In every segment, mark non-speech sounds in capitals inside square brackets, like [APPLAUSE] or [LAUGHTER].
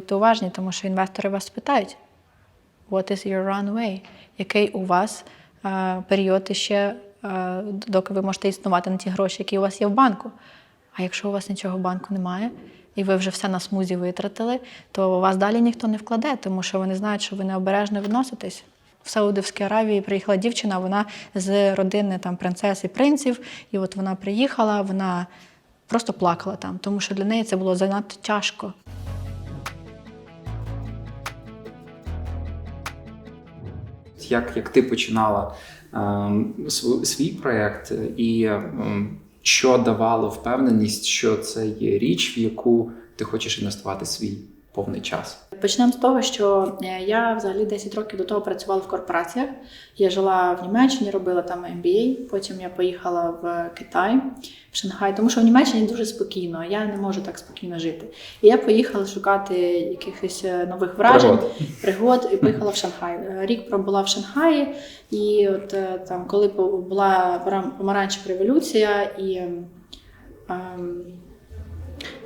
Будьте уважні, тому що інвестори вас питають, what is your runway? Який у вас е, період ще, е, доки ви можете існувати на ті гроші, які у вас є в банку. А якщо у вас нічого в банку немає, і ви вже все на смузі витратили, то вас далі ніхто не вкладе, тому що вони знають, що ви необережно відноситесь. В Саудівській Аравії приїхала дівчина, вона з родини там принцес і принців, і от вона приїхала, вона просто плакала там, тому що для неї це було занадто тяжко. Як, як ти починала ем, св- свій проєкт, і ем, що давало впевненість, що це є річ, в яку ти хочеш інвестувати свій повний час? Почнемо з того, що е, я взагалі 10 років до того працювала в корпораціях. Я жила в Німеччині, робила там MBA, потім я поїхала в Китай, в Шанхай, тому що в Німеччині дуже спокійно, я не можу так спокійно жити. І я поїхала шукати якихось е, нових вражень, Пригод. пригод і поїхала в Шанхай. Е, Рік пробула в Шанхаї, і от там, коли була помаранчева революція і. ем, ем,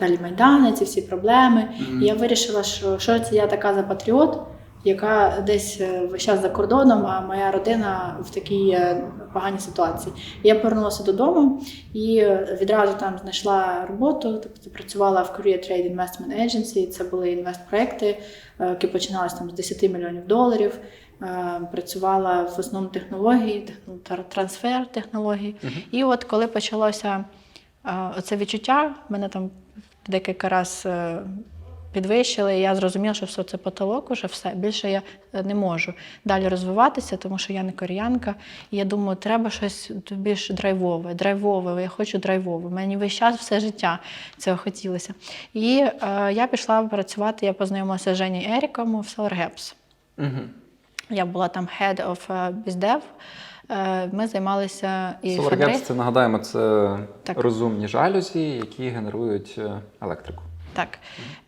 Далі Майдани, ці всі проблеми. І я вирішила, що, що це я така за патріот, яка десь е, весь час за кордоном, а моя родина в такій е, поганій ситуації. І я повернулася додому і е, відразу там знайшла роботу, тобто працювала в Korea Trade Investment Agency. Це були інвестпроекти, які починалися там з 10 мільйонів доларів. Працювала в основному технології, техно- тр- трансфер технологій. І от коли почалося оце відчуття, мене там декілька разів підвищили, і я зрозуміла, що все це потолок, уже все. Більше я е, не можу далі розвиватися, тому що я не кореянка. І я думаю, треба щось більш драйвове, драйвове, я хочу драйвове. Мені весь час все життя цього хотілося. І е, я пішла працювати, я познайомилася з Жені Еріком в Solar Gaps. Угу. Я була там head of е, BizDev. Е, Ми займалися і SolarGaps, це нагадаємо, це Так. розумні жалюзі, які генерують е, електрику. Так.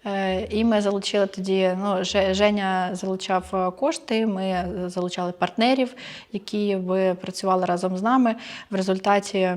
Е, І ми залучили тоді, ну, Женя залучав кошти, ми залучали партнерів, які би працювали разом з нами. В результаті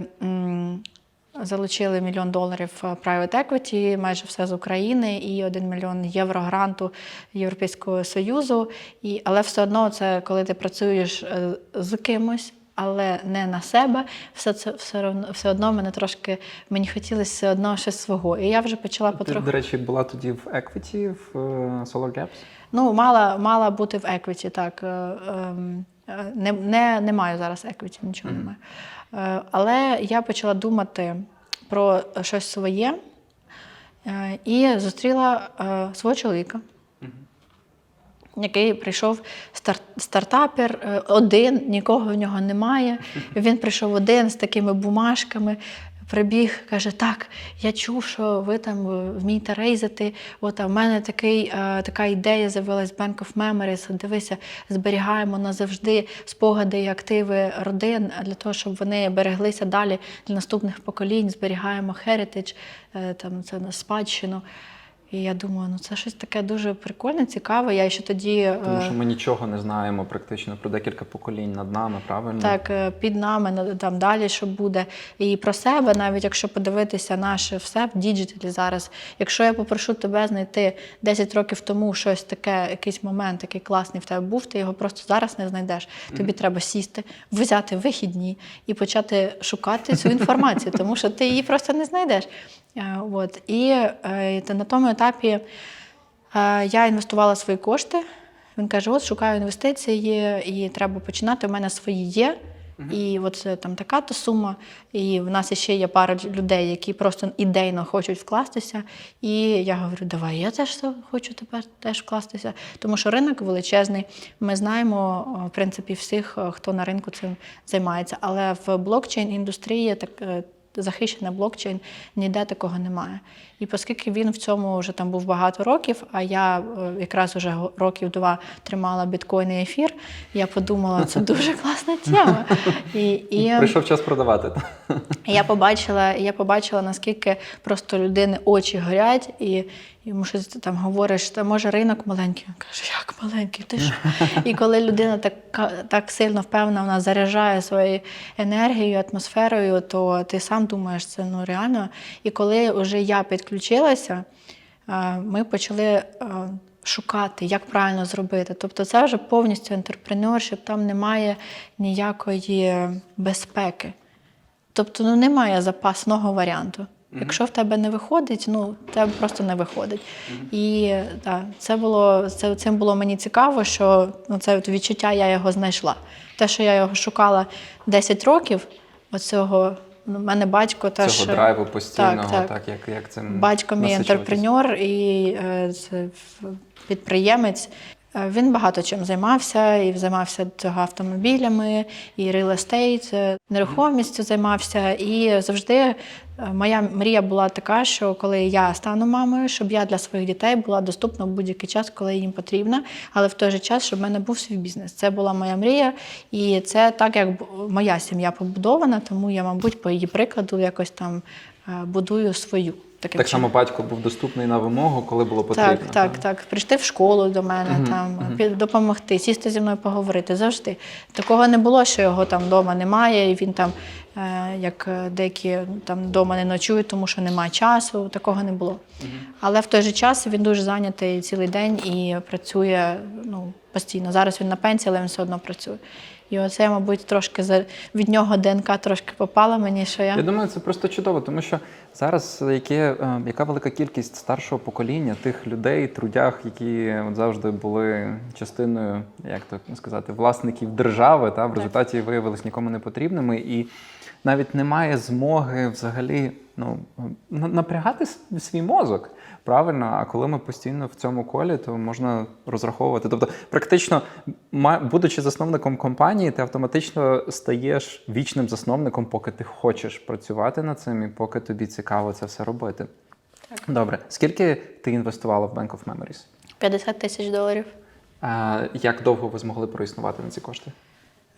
залучили мільйон доларів е, private equity, майже все з України, і один мільйон євро гранту Європейського Союзу. І, але все одно, це коли ти працюєш е, з кимось. Але не на себе, все це все одно, все одно мене трошки мені хотілося все одно щось свого. І я вже почала Ти, потроху. до речі, була тоді в Equity, в е, SolarGaps. Ну, мала, мала бути в еквіті, так. ем, Не, не, не маю зараз еквіті, нічого Мгм. немає. Е, Але я почала думати про щось своє е, і зустріла е, свого чоловіка. Який прийшов стар- стартапер е, один, нікого в нього немає. [LAUGHS] Він прийшов один з такими бумажками, прибіг, каже: Так, я чув, що ви там е, вмієте рейзити. От а в мене такий, е, така ідея з'явилась Bank of Memories. Дивися, зберігаємо назавжди спогади і активи родин для того, щоб вони береглися далі для наступних поколінь. Зберігаємо heritage, е, там це на спадщину. І я думаю, ну це щось таке дуже прикольне, цікаве. Я ще тоді Тому е, що ми нічого не знаємо практично про декілька поколінь над нами, правильно? так е, під нами там далі, що буде. І про себе, навіть якщо подивитися наше все в діджиталі зараз. Якщо я попрошу тебе знайти 10 років тому щось таке, якийсь момент, який класний в тебе був, ти його просто зараз не знайдеш. Тобі треба сісти, взяти вихідні і почати шукати цю інформацію, тому що ти її просто не знайдеш. Е, От. І на тому етапі е, я інвестувала свої кошти. Він каже: от шукаю інвестиції, і треба починати. У мене свої є. І от там така то сума. І в нас ще є пара людей, які просто ідейно хочуть вкластися. І я говорю, давай, я теж хочу тепер теж вкластися. Тому що ринок величезний. Ми знаємо, в принципі, всіх, хто на ринку цим займається. Але в блокчейн індустрії так. Е, Захищений блокчейн ніде такого немає. І оскільки він в цьому вже там був багато років, а я е, якраз уже років два тримала біткоін і ефір, я подумала, це [LAUGHS] дуже класна тема. І, і Прийшов час продавати. я побачила, я побачила, наскільки просто людини очі горять, і йому щось там говориш, та може ринок маленький. Він каже, як маленький, ти що? І коли людина так, так сильно впевнена, вона заряджає своєю енергією, атмосферою, то ти сам думаєш, це ну реально. І коли вже я підключилася, ми почали шукати, як правильно зробити. Тобто, це вже повністю інтерпренершіп, там немає ніякої безпеки. Тобто ну, немає запасного варіанту. Якщо в тебе не виходить, ну в тебе просто не виходить. І да, це було це, цим було мені цікаво, що ну, це от відчуття я його знайшла. Те, що я його шукала 10 років, оцього ну, в мене батько теж Цього драйву постійного, так, так, так. як, як цим Батько мій інтерпренер і е, підприємець. Е, Він багато чим займався, і займався цього автомобілями, і е, нерухомістю займався. І завжди е, моя мрія була така, що коли я стану мамою, щоб я для своїх дітей була доступна в будь-який час, коли їм потрібно, але в той же час, щоб в мене був свій бізнес. Це була моя мрія, і це так, як моя сім'я побудована, тому я, мабуть, по її прикладу якось там е, будую свою. Таким Так чином. само батько був доступний на вимогу, коли було потрібно. Так, так, так. Прийти в школу до мене, там під- допомогти, сісти зі мною поговорити завжди. Такого не було, що його там вдома немає, і він там, е, як деякі там вдома не ночують, тому що немає часу. Такого не було. Але в той же час він дуже зайнятий цілий день і працює ну, постійно. Зараз він на пенсії, але він все одно працює. І оце, мабуть, трошки від нього ДНК трошки попала мені, що я. Я думаю, це просто чудово, тому що зараз яке, е, яка велика кількість старшого покоління тих людей, трудях, які от завжди були частиною, як то сказати, власників держави, та в результаті виявилися нікому не потрібними, і навіть немає змоги взагалі ну, напрягати свій мозок. Правильно, а коли ми постійно в цьому колі, то можна розраховувати. Тобто, практично, будучи засновником компанії, ти автоматично стаєш вічним засновником, поки ти хочеш працювати над цим і поки тобі цікаво це все робити. Добре, скільки ти інвестувала в Bank of Memories? 50 тисяч доларів. А, як довго ви змогли проіснувати на ці кошти?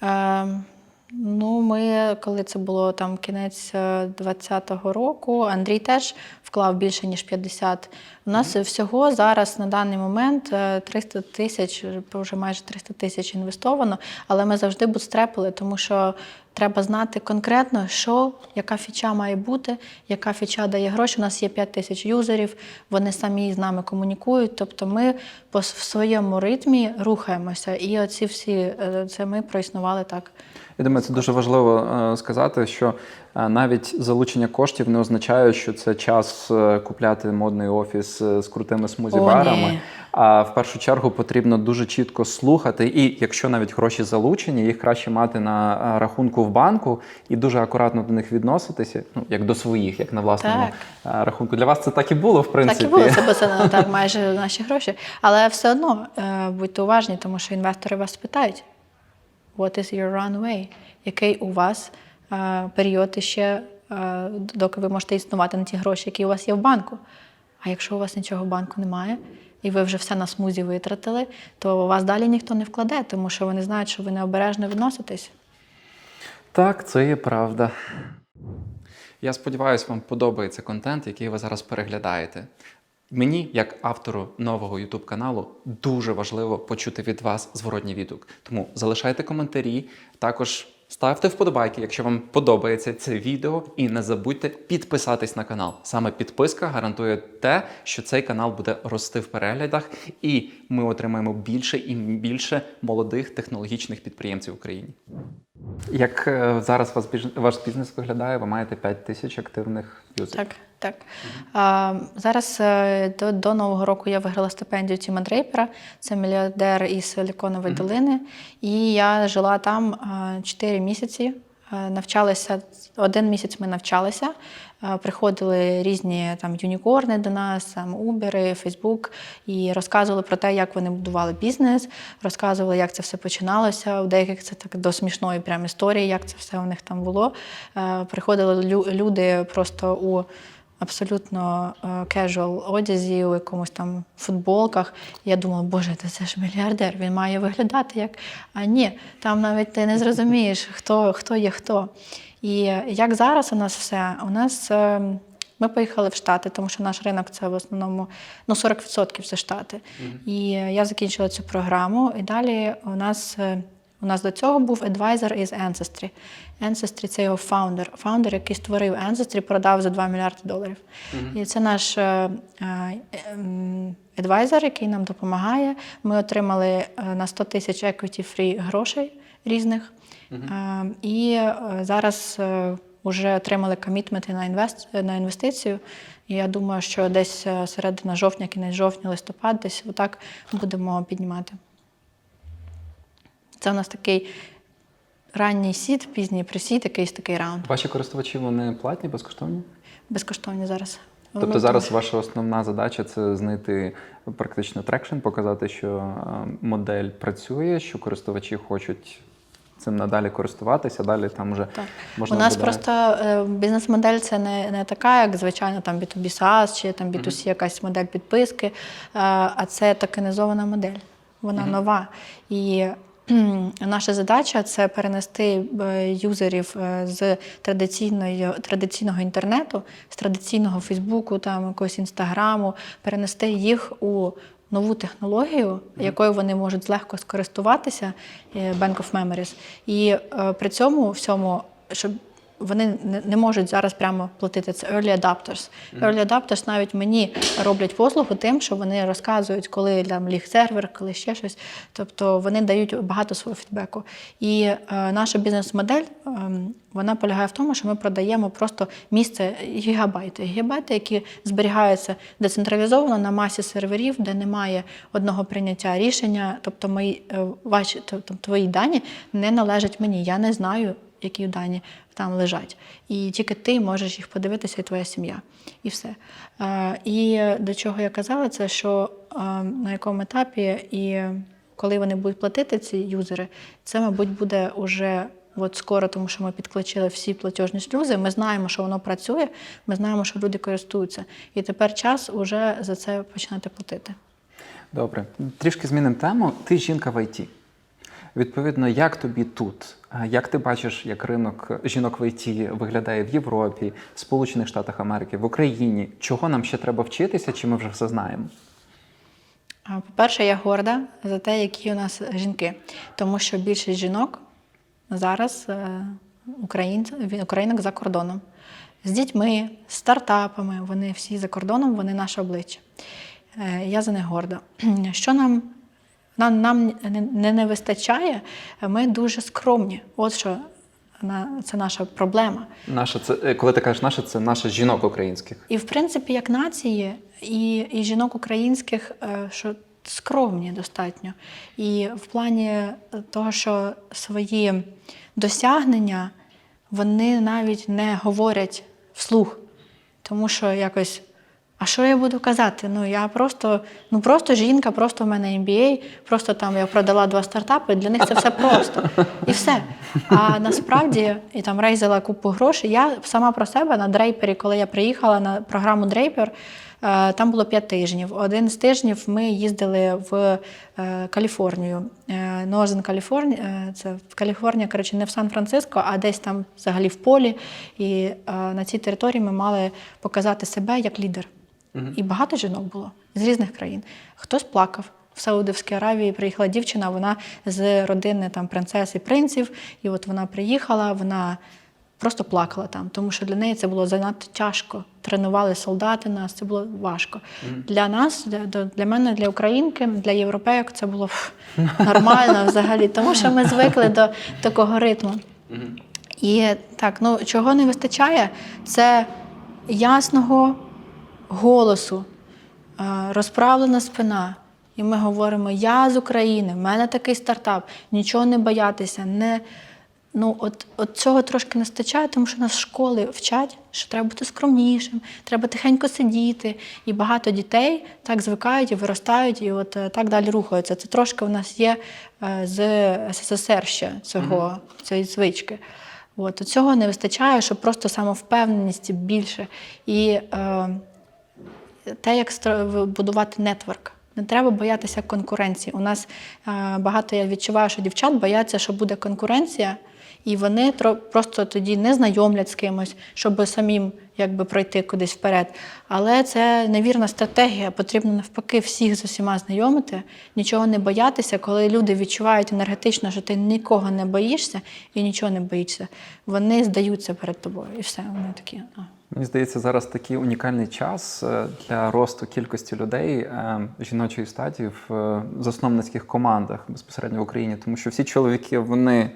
Ем, ну, ми, коли це було там кінець е, 20-го року, Андрій теж вклав більше, ніж 50. У нас всього зараз на даний момент е, 300 тисяч, вже майже 300 тисяч інвестовано, але ми завжди бутстрепили, тому що треба знати конкретно, що, яка фіча має бути, яка фіча дає гроші. У нас є 5 тисяч юзерів, вони самі з нами комунікують. Тобто ми по в своєму ритмі рухаємося. І оці всі е, це ми проіснували так. Я думаю, це дуже важливо е, сказати, що е, навіть залучення коштів не означає, що це час е, купляти модний офіс з крутими смузі-барами. А в першу чергу потрібно дуже чітко слухати. І якщо навіть гроші залучені, їх краще мати на рахунку в банку і дуже акуратно до них відноситися, ну як до своїх, як на власному е, рахунку. Для вас це так і було, в принципі. Так і було, це так майже наші гроші. Але все одно будьте уважні, тому що інвестори вас питають: What is your runway? Який у вас е, період ще, е, доки ви можете існувати на ті гроші, які у вас є в банку? А якщо у вас нічого в банку немає, і ви вже все на смузі витратили, то вас далі ніхто не вкладе, тому що вони знають, що ви необережно відноситесь. Так, це є правда. Я сподіваюся, вам подобається контент, який ви зараз переглядаєте. Мені, як автору нового YouTube каналу, дуже важливо почути від вас зворотній відгук. Тому залишайте коментарі, також ставте вподобайки, якщо вам подобається це відео, і не забудьте підписатись на канал. Саме підписка гарантує те, що цей канал буде рости в переглядах, і ми отримаємо більше і більше молодих технологічних підприємців в Україні. Як е, зараз вас ваш бізнес виглядає? Ви маєте 5 тисяч активних юзерів. Так, так. А, зараз е, до, до Нового року я виграла стипендію Тіма Дрейпера, це мільярдер із Силіконової долини. І я жила там 4 місяці. Е, Навчалася один місяць. Ми навчалися. Е, Приходили різні там юнікорни до нас, там Uber, Facebook, і розказували про те, як вони будували бізнес, розказували, як це все починалося. У деяких це так до смішної прям історії, як це все у них там було. Е, Приходили люди просто у абсолютно е, casual одязі, у якомусь там футболках. Я думала, боже, та це ж мільярдер, він має виглядати як. А ні, там навіть ти не зрозумієш, хто, хто є хто. І як зараз у нас все? У нас е, ми поїхали в Штати, тому що наш ринок це в основному ну, 40% це Штати. І е, я закінчила цю програму, і далі у нас. У нас до цього був адвайзер із Ancestry. Ancestry – це його фаундер. Фаундер, який створив Ancestry, продав за 2 мільярди доларів. І це наш е, е, адвайзер, який нам допомагає. Ми отримали е, на 100 тисяч equity free грошей різних. Е, І е, зараз вже отримали комітменти на, інвест, на інвестицію. І я думаю, що десь середина жовтня, кінець жовтня, листопад, десь отак будемо піднімати. Це у нас такий ранній сід, пізній присід, якийсь такий раунд. Ваші користувачі вони платні, безкоштовні? Безкоштовні зараз. Тобто зараз ваша основна задача це знайти практично трекшн, показати, що е, модель працює, що користувачі хочуть цим надалі користуватися, далі там вже Так. можна У нас буде- просто е, бізнес-модель це не, не така, як звичайно там B2B SaaS чи там B2C якась модель підписки, е, а це токенізована модель. Вона нова. І наша задача це перенести е, юзерів е, з традиційної, традиційного інтернету, з традиційного Фейсбуку, там якогось інстаграму, перенести їх у нову технологію, якою вони можуть легко скористуватися, е, Bank of Memories. І при цьому всьому, щоб вони не, можуть зараз прямо платити це early adapters. Early adapters навіть мені роблять послугу тим, що вони розказують, коли там ліг сервер, коли ще щось. Тобто вони дають багато свого фідбеку. І е, наша бізнес-модель ем, вона полягає в тому, що ми продаємо просто місце гігабайти. Гігабайти, які зберігаються децентралізовано на масі серверів, де немає одного прийняття рішення. Тобто, мої е, ваші, тобто твої дані не належать мені. Я не знаю, які дані там лежать. І тільки ти можеш їх подивитися, і твоя сім'я. І все. Е, І до чого я казала, це що е, на якому етапі і коли вони будуть платити, ці юзери, це, мабуть, буде уже. От скоро, тому що ми підключили всі платіжні шлюзи, ми знаємо, що воно працює, ми знаємо, що люди користуються. І тепер час уже за це починати платити. Добре, трішки змінимо тему. Ти жінка в ІТ. Відповідно, як тобі тут? Як ти бачиш, як ринок жінок в ІТ виглядає в Європі, Сполучених Штатах Америки, в Україні? Чого нам ще треба вчитися, чи ми вже все знаємо? По-перше, я горда за те, які у нас жінки, тому що більшість жінок зараз е, українок за кордоном. З дітьми, з стартапами, вони всі за кордоном, вони наше обличчя. Е, Я за них горда. [CLEARS THROAT] Що нам, нам, нам не, не, вистачає, ми дуже скромні. От що на- це наша проблема. Наша це е, коли ти кажеш наша, це наша жінок українських. І в принципі, як нації, і, і жінок українських, е, що скромні достатньо. І в плані того, що свої досягнення вони навіть не говорять вслух, тому що якось. А що я буду казати? Ну я просто, ну просто жінка, просто в мене MBA, просто там я продала два стартапи. Для них це все просто і все. А насправді і там рейзила купу грошей. Я сама про себе на дрейпері, коли я приїхала на програму Дрейпер, е, там було п'ять тижнів. Один з тижнів ми їздили в е, Каліфорнію. Е, Норзен Каліфорнія, це в Каліфорнія, коротше, не в Сан-Франциско, а десь там взагалі в полі. І е, на цій території ми мали показати себе як лідер. І багато жінок було з різних країн. Хтось плакав. В Саудовській Аравії приїхала дівчина, вона з родини там принцес і принців. І от вона приїхала, вона просто плакала там, тому що для неї це було занадто тяжко. Тренували солдати нас, це було важко. Для нас, для, для мене, для українки, для європейок це було пф, нормально [LAUGHS] взагалі, тому що ми звикли до такого ритму. І так, ну чого не вистачає, це ясного голосу, е, розправлена спина. І ми говоримо: я з України, в мене такий стартап, нічого не боятися. Не... Ну, от, от цього трошки не вистачає, тому що нас школи вчать, що треба бути скромнішим, треба тихенько сидіти. І багато дітей так звикають і виростають, і от е, так далі рухаються. Це трошки у нас є е, з СССР ще цього, цієї звички. От, цього не вистачає, щоб просто самовпевненість більше. І е, те, як будувати нетворк. Не треба боятися конкуренції. У нас е, багато я відчуваю, що дівчат бояться, що буде конкуренція, І вони просто тоді не знайомлять з кимось, щоб самим якби пройти кудись вперед. Але це невірна стратегія. Потрібно навпаки всіх з усіма знайомити, нічого не боятися, коли люди відчувають енергетично, що ти нікого не боїшся і нічого не боїшся. Вони здаються перед тобою, і все. Вони такі. Мені здається, зараз такий унікальний час е, для росту кількості людей е, жіночої статі в е, засновницьких командах безпосередньо в Україні, тому що всі чоловіки вони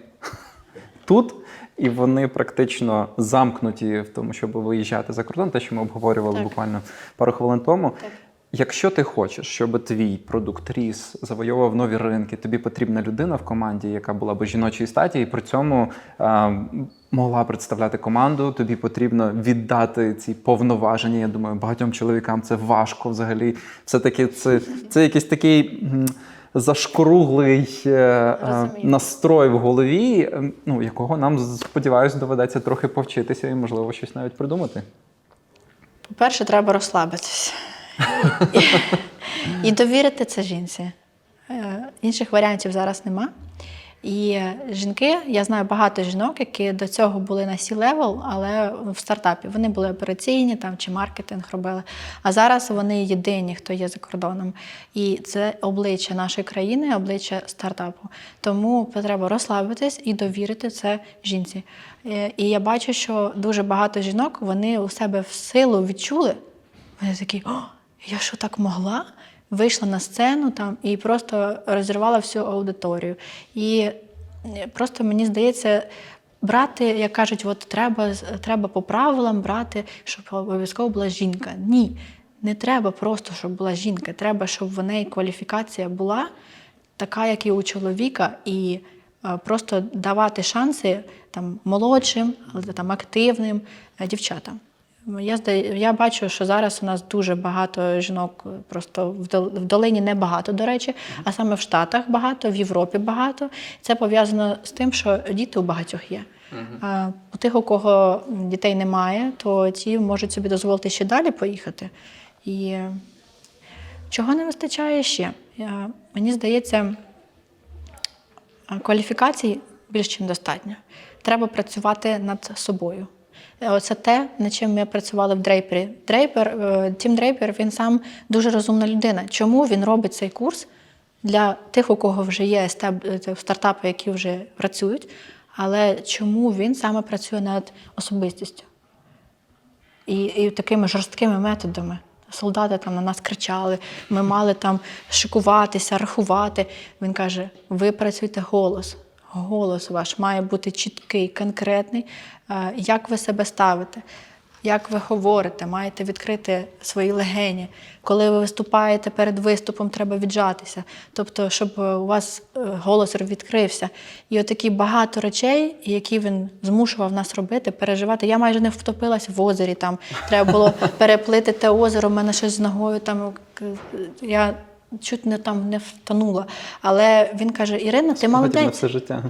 [LAUGHS] тут. І вони практично замкнуті в тому, щоб виїжджати за кордон, те, що ми обговорювали Так. буквально пару хвилин тому. Так. Якщо ти хочеш, щоб твій продукт ріс, завойовував нові ринки, тобі потрібна людина в команді, яка була б жіночої статі, і при цьому е, могла представляти команду. Тобі потрібно віддати ці повноваження. Я думаю, багатьом чоловікам це важко взагалі. Все таки це, це якийсь такий. м, Зашкоруглий е, е, Розумію. настрой в голові, е, ну якого нам сподіваюся доведеться трохи повчитися і можливо щось навіть придумати. По-перше, треба розслабитися. І довірити це жінці. Е, Інших варіантів зараз нема. І е, жінки, я знаю багато жінок, які до цього були на C-level, але в стартапі вони були операційні там, чи маркетинг робили. А зараз вони єдині, хто є за кордоном. І це обличчя нашої країни, обличчя стартапу. Тому треба розслабитись і довірити це жінці. Е, І я бачу, що дуже багато жінок вони у себе в силу відчули. Вони такі, о, я що так могла? Вийшла на сцену там і просто розірвала всю аудиторію. І е, просто мені здається, брати, як кажуть, от треба, треба по правилам брати, щоб обов'язково була жінка. Ні, не треба просто, щоб була жінка. Треба, щоб в неї кваліфікація була така, як і у чоловіка, і е, просто давати шанси там, молодшим, але там, активним е, дівчатам. Я, я бачу, що зараз у нас дуже багато жінок, е, просто в Дол- в долині не багато, до речі, а саме в Штатах багато, в Європі багато. Це пов'язано з тим, що діти у багатьох є. А у тих, у кого дітей немає, то ті можуть собі дозволити ще далі поїхати. І чого не вистачає ще? Я, мені здається, кваліфікацій більш ніж достатньо. Треба працювати над собою. Е, Оце те, над чим ми працювали в Дрейпері. Дрейпер, е, Тім Дрейпер, він сам дуже розумна людина. Чому він робить цей курс для тих, у кого вже є е, стартапи, які вже працюють, але чому він саме працює над особистістю? І, і такими жорсткими методами. Солдати там на нас кричали, ми мали там шикуватися, рахувати. Він каже: ви працюєте голос. Голос ваш має бути чіткий, конкретний. Е, Як ви себе ставите? Як ви говорите, маєте відкрити свої легені. Коли ви виступаєте перед виступом, треба віджатися. Тобто, щоб е, у вас е, голос відкрився. І отакі багато речей, які він змушував нас робити, переживати. Я майже не втопилась в озері. Там треба було [LAUGHS] переплити те озеро, в мене щось з ногою там. Я чуть не там не втонула. Але він каже: Ірина, ти молодець. все життя.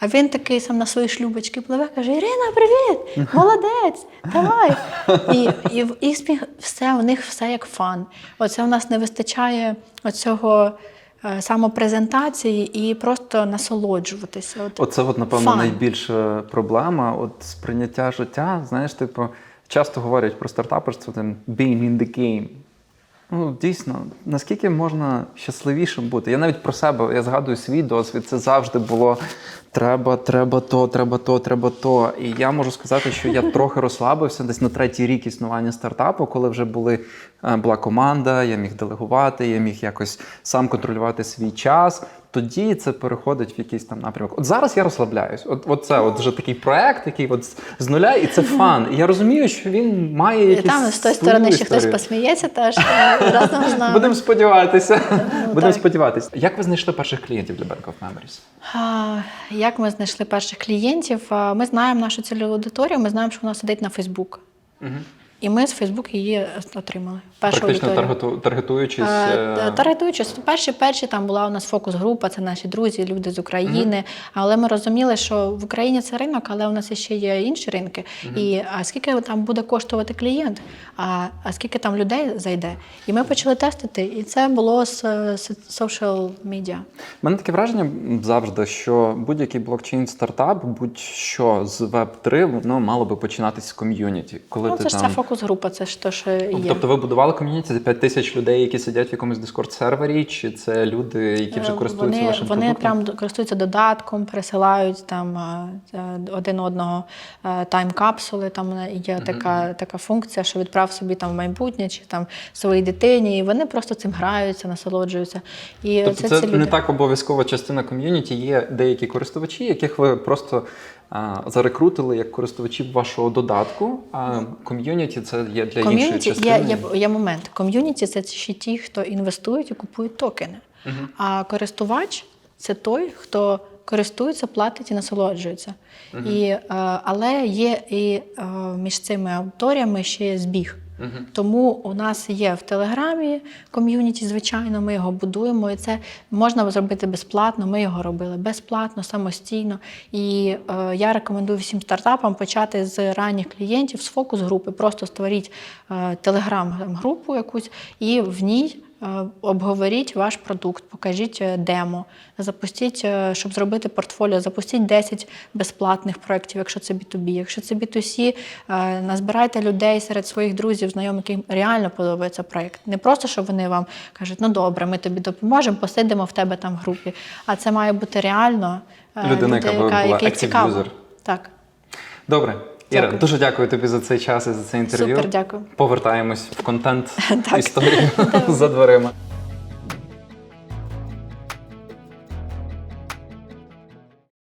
А він такий сам на свої шлюбочки пливе, каже: Ірина, привіт! Молодець! Давай! І, і, і сміх, все, у них все як фан. Оце у нас не вистачає оцього е, самопрезентації і просто насолоджуватися. От, Оце, от, напевно, Фан. найбільша проблема. От сприйняття життя. Знаєш, типу, часто говорять про стартаперство, там being in the game. Ну, дійсно, наскільки можна щасливішим бути? Я навіть про себе, я згадую свій досвід, це завжди було треба, треба то, треба то, треба то. І я можу сказати, що я трохи розслабився десь на третій рік існування стартапу, коли вже були, е, була команда, я міг делегувати, я міг якось сам контролювати свій час. Тоді це переходить в якийсь там напрямок. От зараз я розслабляюсь. От, от це от вже такий проект, який от з- нуля, і це фан. І я розумію, що він має і якісь там з тої свою сторони ще хтось посміється теж разом з нами. Будемо сподіватися. Будемо сподіватися. Як ви знайшли перших клієнтів для Bank of Memories? А, Як ми знайшли перших клієнтів? Ми знаємо нашу цільову аудиторію, ми знаємо, що вона сидить на Фейсбук. Угу. І ми з Фейсбук її отримали. Першу Практично аудиторію. таргету- таргетуючись. Е, е, Таргетуючись, перші перші там була у нас фокус-група, це наші друзі, люди з України. Але ми розуміли, що в Україні це ринок, але у нас ще є інші ринки. І а скільки там буде коштувати клієнт, а, а скільки там людей зайде? І ми почали тестити, і це було з social media. У мене таке враження завжди, що будь-який блокчейн стартап, будь-що з Web3, воно мало би починатися з ком'юніті. Коли Ну, ти це ж там... ця фокус-група, це ж те, що є. Тобто ви будували ком'юніті за 5 тисяч людей, які сидять в якомусь дискорд-сервері, чи це люди, які вже Е, користуються вони, вашим вони продуктом? прям користуються додатком, пересилають там е, е, один одного тайм-капсули. Там є така, така функція, що відправ собі там в майбутнє чи там своїй дитині, і вони просто цим граються, насолоджуються. І Тобто це, це люди. не так обов'язкова частина ком'юніті. Є деякі користувачі, яких ви просто а, зарекрутили як користувачів вашого додатку, а ком'юніті це є для іншої Ком'юніті частини. є, є, є момент. Ком'юніті це ще ті, хто інвестують і купують токени. А користувач це той, хто користується, платить і насолоджується. І, е, але є і е, між цими аудиторіями ще є збіг. Тому у нас є в Телеграмі ком'юніті, звичайно, ми його будуємо, і це можна зробити безплатно. Ми його робили безплатно, самостійно. І е, я рекомендую всім стартапам почати з ранніх клієнтів, з фокус-групи. Просто створіть е, телеграм-групу якусь і в ній. Е, Обговоріть ваш продукт, покажіть е, демо, запустіть, е, щоб зробити портфоліо, запустіть 10 безплатних проєктів, якщо це B2B. Якщо це B2C, е, назбирайте людей серед своїх друзів, знайомих, яким реально подобається проєкт. Не просто, щоб вони вам кажуть, ну добре, ми тобі допоможемо, посидимо в тебе там в групі. А це має бути реально Людина, яка якій active цікаво. user. Так. Добре. Іра, Дякую. дуже дякую тобі за цей час і за це інтерв'ю. Супер, дякую. Повертаємось в контент [LAUGHS] історію [LAUGHS] за дверима.